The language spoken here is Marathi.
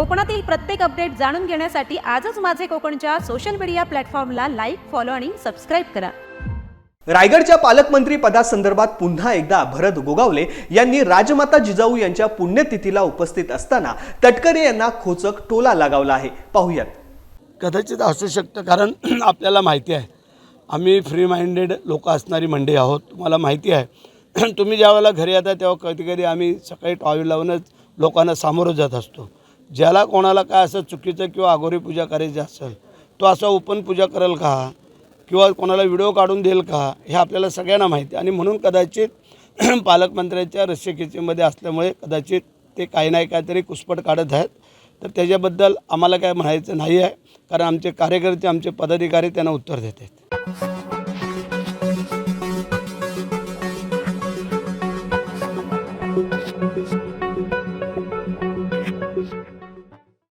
कोकणातील प्रत्येक अपडेट जाणून घेण्यासाठी आजच माझे कोकणच्या सोशल मीडिया प्लॅटफॉर्मला लाईक फॉलो आणि सबस्क्राईब करा. रायगडच्या पालकमंत्री पदासंदर्भात पुन्हा एकदा भरत गोगावले यांनी राजमाता जिजाऊ यांच्या पुण्यतिथीला उपस्थित असताना तटकरे यांना खोचक टोला लगावला आहे. पाहूयात. कदाचित असू शकतं कारण आपल्याला माहिती आहे. आम्ही फ्री माइंडेड लोक असणारी मंडळी आहोत. तुम्हाला माहिती आहे. तुम्ही ज्यावेळेला घरी येता तेव्हा कधी कधी आम्ही सकाळी टॉयलेट लावूनच लोकांना सामोरं जात असतो. ज्याला कोणाला काय असं चुकीचं किंवा आगोरी पूजा करायची असेल तो असा ओपन पूजा करेल का? किंवा कोणाला व्हिडिओ काढून देईल का? हे आपल्याला सगळ्यांना माहिती. आहे आणि म्हणून कदाचित पालकमंत्र्यांच्या रस्यखेचीमध्ये असल्यामुळे कदाचित ते काही नाही काहीतरी कुसपट काढत आहेत. तर त्याच्याबद्दल आम्हाला काय म्हणायचं नाही आहे. कारण आमचे कार्यकर्ते आमचे पदाधिकारी त्यांना उत्तर देत आहेत.